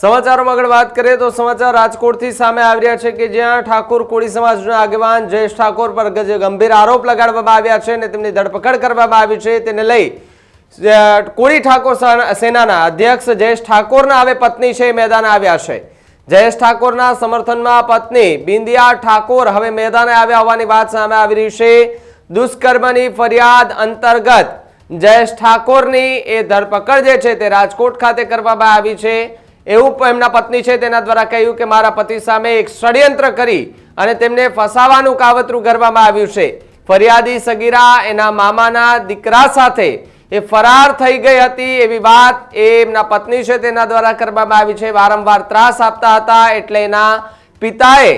સમાચારોમાં આગળ વાત કરીએ તો સમાચાર રાજકોટથી સામે આવી રહ્યા છે કે જ્યાં ઠાકોર કોળી સમાજના આગેવાન જયેશ ઠાકોર પર ગંભીર આરોપ લગાડવામાં આવ્યા છે અને તેમની ધરપકડ કરવામાં આવી છે. તેને લઈ કોળી ઠાકોર સેનાના અધ્યક્ષ જયેશ ઠાકોરના હવે પત્ની છે મેદાને આવ્યા છે. જયેશ ઠાકોરના સમર્થનમાં પત્ની બિંદિયા ઠાકોર હવે મેદાને આવ્યા હોવાની વાત સામે આવી રહી છે. દુષ્કર્મની ફરિયાદ અંતર્ગત જયેશ ઠાકોરની એ ધરપકડ જે છે તે રાજકોટ ખાતે કરવામાં આવી છે. એવું એમના પત્ની છે, તેના દ્વારા કહ્યું કે મારા પતિ સામે એક ષડયંત્ર કરી અને તેમને ફસાવાનું કાવતરું કરવામાં આવ્યું છે. ફરિયાદી સગીરા એના મામાના દીકરા સાથે એ ફરાર થઈ ગઈ હતી એવી વાત એ એમના પત્ની છે, તેના દ્વારા કરવામાં આવી છે. વારંવાર ત્રાસ આપતા હતા એટલે એના પિતાએ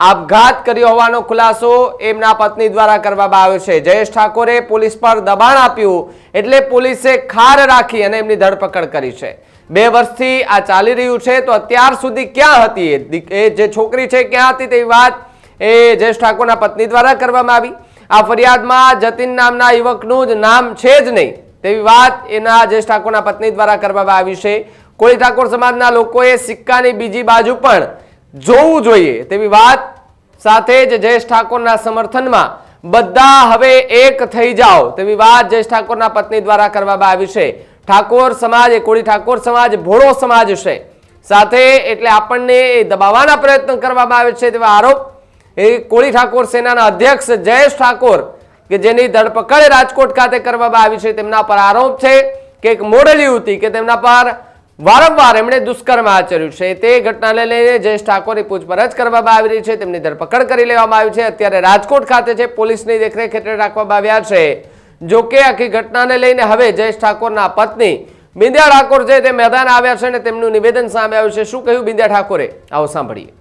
આપઘાત કર્યો હોવાનો ખુલાસો એમના પત્ની દ્વારા કરવામાં આવ્યો છે. જયેશ ઠાકોરે પોલીસ પર દબાણ આપ્યું એટલે પોલીસે ખાર રાખી અને એમની ધરપકડ કરી છે. બે વર્ષથી આ ચાલી રહ્યું છે, તો અત્યાર સુધી ક્યાં હતી એ? જે છોકરી છે, ક્યાં હતી તેવી વાત એ જયેશ ઠાકોરના પત્ની દ્વારા કરવામાં આવી. આ ફરિયાદમાં જતીન નામના યુવકનું જ નામ છે જ નહીં તેવી વાત એના જયેશ ઠાકોરના પત્ની દ્વારા કરવામાં આવી છે. કોળી ઠાકોર સમાજના લોકોએ સિક્કાની બીજી બાજુ પણ જોવું જોઈએ તેવી વાત સાથે જ જયેશ ઠાકોરના સમર્થનમાં બધા હવે એક થઈ જાઓ તેવી વાત જયેશ ઠાકોરના પત્ની દ્વારા કરવામાં આવી છે. ઠાકોર સમાજ, એ કોળી ઠાકોર સમાજ, ભોળો સમાજ છે. સાથે એટલે આપણને એ દબાવવાના પ્રયત્ન કરવામાં આવે છે તેવા આરોપ. એ કોળી ઠાકોર સેનાના અધ્યક્ષ જયેશ ઠાકોર, કે જેની ધરપકડ રાજકોટ ખાતે કરવામાં આવી છે, તેમના પર આરોપ છે કે એક મોડેલ યુવતી, કે તેમના પર વારંવાર એમણે દુષ્કર્મ આચર્યું છે. તે ઘટનાને લઈને જયેશ ઠાકોરની પૂછપરછ કરવામાં આવી રહી છે, તેમની ધરપકડ કરી લેવામાં આવી છે. અત્યારે રાજકોટ ખાતે છે, પોલીસની દેખરેખ હેઠળ રાખવામાં આવ્યા છે. જો કે આખી ઘટનાને લઈને હવે જયેશ ઠાકોરના પત્ની બિંદ્યા ઠાકોર છે તે મેદાન આવ્યા છે અને તેમનું નિવેદન સામે આવ્યું છે. શું કહ્યું બિંદ્યા ઠાકોરે? આવો સાંભળીએ.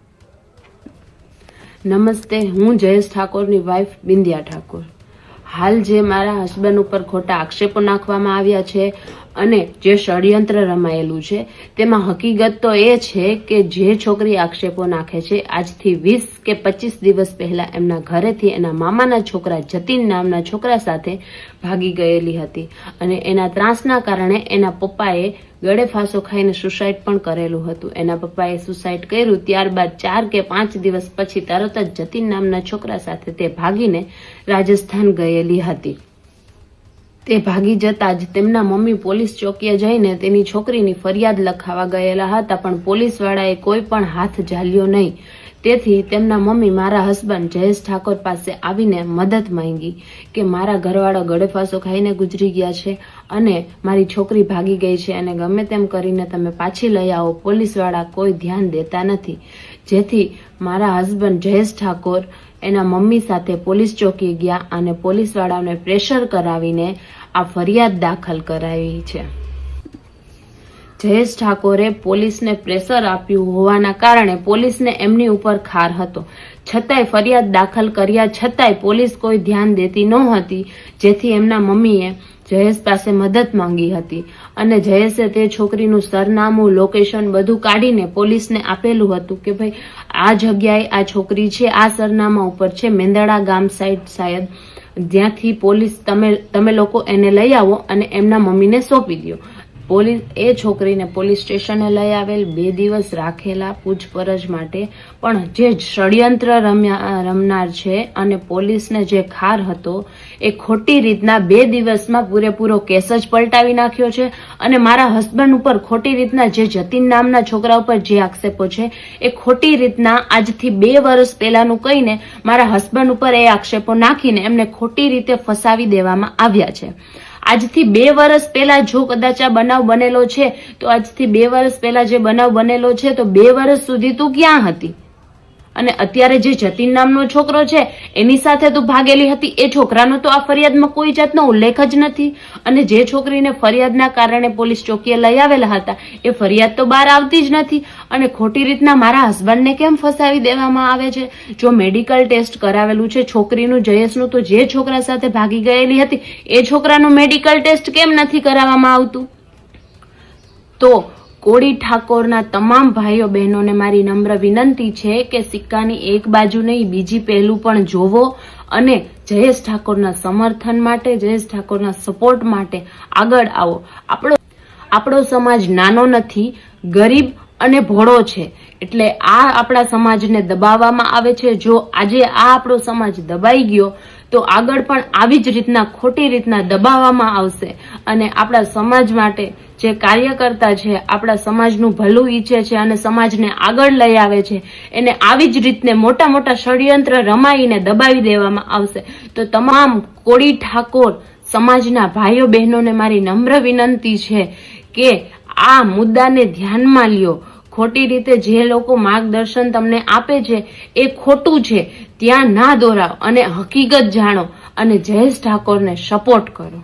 નમસ્તે, હું જયેશ ઠાકોરની વાઇફ બિંદ્યા ઠાકોર. હાલ જે મારા હસબન્ડ ઉપર ખોટા આક્ષેપો નાખવામાં આવ્યા છે અને જે ષડયંત્ર રમાયેલું છે, તેમાં હકીકત તો એ છે કે જે છોકરી આક્ષેપો નાખે છે, આજથી વીસ કે પચીસ દિવસ પહેલા એમના ઘરેથી એના મામાના છોકરા જતીન નામના છોકરા સાથે ભાગી ગયેલી હતી. અને એના ત્રાસના કારણે એના પપ્પાએ ગળે ફાંસો ખાઈને સુસાઇડ પણ કરેલું હતું. એના પપ્પાએ સુસાઇડ કર્યું, ત્યારબાદ ચાર કે પાંચ દિવસ પછી તરત જ જતીન નામના છોકરા સાથે તે ભાગીને રાજસ્થાન ગયેલી હતી. તે ભાગી જતા જ તેમના મમ્મી પોલીસ ચોકીએ જઈને તેની છોકરીની ફરિયાદ લખાવા ગયેલા હતા, પણ પોલીસવાળાએ કોઈ પણ હાથ ઝાલ્યો નહીં. તેથી તેમના મમ્મી મારા હસબન્ડ જયેશ ઠાકોર પાસે આવીને મદદ માંગી કે મારા ઘરવાળા ગળેફાંસો ખાઈને ગુજરી ગયા છે અને મારી છોકરી ભાગી ગઈ છે અને ગમે તેમ કરીને તમે પાછી લઈ આવો, પોલીસવાળા કોઈ ધ્યાન દેતા નથી. જેથી મારા હસબન્ડ જયેશ ઠાકોર એના મમ્મી સાથે પોલીસ ચોકી ગયા અને પોલીસવાળાને પ્રેશર કરાવીને આ ફરિયાદ દાખલ કરાવી છે. જયેશ ઠાકોરે પોલીસને પ્રેશર આપ્યું હોવાના કારણે પોલીસને એમની ઉપર ખાર હતો. છતાંય ફરિયાદ દાખલ કર્યા છતાંય પોલીસ કોઈ ધ્યાન દેતી નહોતી, જેથી એમના મમ્મીએ જયેશ પાસે મદદ માંગી હતી. અને જયેશે તે છોકરીનું સરનામું લોકેશન બધું કાઢીને પોલીસને આપેલું હતું કે ભાઈ, આ જગ્યાએ આ છોકરી છે, આ સરનામા ઉપર છે, મેંદડા ગામ સાઈડ શાયદ જ્યાંથી પોલીસ, તમે તમે લોકો એને લઈ આવો અને એમના મમ્મીને સોંપી દો પોલીસ, એ છોકરીને પોલીસ સ્ટેશને લઈ આવેલ, બે દિવસ રાખેલા પૂછપરછ માટે પણ જે ષડયંત્ર રમ્યા રમનાર છે અને પોલીસને જે ખાર હતો, એ ખોટી રીતના બે દિવસમાં પૂરેપૂરો કેસ જ પલટાવી નાખ્યો છે અને મારા હસબન્ડ ઉપર ખોટી રીતના જે જતીન નામના છોકરા ઉપર જે આક્ષેપો છે, એ ખોટી રીતના આજથી બે વર્ષ પહેલાનું કહીને મારા હસબન્ડ ઉપર એ આક્ષેપો નાખીને એમને ખોટી રીતે ફસાવી દેવામાં આવ્યા છે. આજથી બે વર્ષ પહેલા જો કદાચ આ બનાવ બનેલો છે, તો આજથી બે વર્ષ પહેલા જે બનાવ બનેલો છે, તો બે વર્ષ સુધી તું ક્યાં હતી? અને અત્યારે જે જતીન નામનો છોકરો છે, એની સાથે તું ભાગેલી હતી, એ છોકરાનો તો આ ફરિયાદમાં કોઈ જાતનો ઉલ્લેખ જ નથી. અને જે છોકરીને ફરિયાદના કારણે પોલીસ ચોકીએ લઈ આવેલા હતા, એ ફરિયાદ તો બહાર આવતી જ નથી. અને ખોટી રીતના મારા હસબન્ડને કેમ ફસાવી દેવામાં આવે છે? જો મેડિકલ ટેસ્ટ કરાવેલું છે છોકરીનું, જયેશનું, તો જે છોકરા સાથે ભાગી ગયેલી હતી, એ છોકરાનું મેડિકલ ટેસ્ટ કેમ નથી કરાવવામાં આવતું? તો કોળી ઠાકોરના તમામ ભાઈઓ બહેનોને મારી નમ્ર વિનંતી છે કે સિક્કાની એક બાજુ નહીં, બીજી પહેલું પણ જોવો અને જયેશ ઠાકોરના સમર્થન માટે, જયેશ ઠાકોરના સપોર્ટ માટે આગળ આવો. આપણો આપણો સમાજ નાનો નથી, ગરીબ અને ભોળો છે. એટલે આ આપણા સમાજને દબાવવામાં આવે છે. જો આજે આ આપણો સમાજ દબાઈ ગયો, તો આગળ પણ આવી જ રીતના ખોટી રીતના દબાવવામાં આવશે. અને આપણા સમાજ માટે જે કાર્યકર્તા છે, આપણા સમાજનું ભલું ઈચ્છે છે અને સમાજને આગળ લઈ આવે છે, એને આવી જ રીતને મોટા મોટા ષડયંત્ર રમાઈને દબાવી દેવામાં આવશે. તો તમામ કોળી ઠાકોર સમાજના ભાઈઓ બહેનોને મારી નમ્ર વિનંતી છે કે આ મુદ્દાને ધ્યાનમાં લ્યો. ખોટી રીતે જે લોકો માર્ગદર્શન તમને આપે છે, એ ખોટું છે. ત્યાં ના દોરાવ અને હકીકત જાણો અને જયેશ ઠાકોરને સપોર્ટ કરો.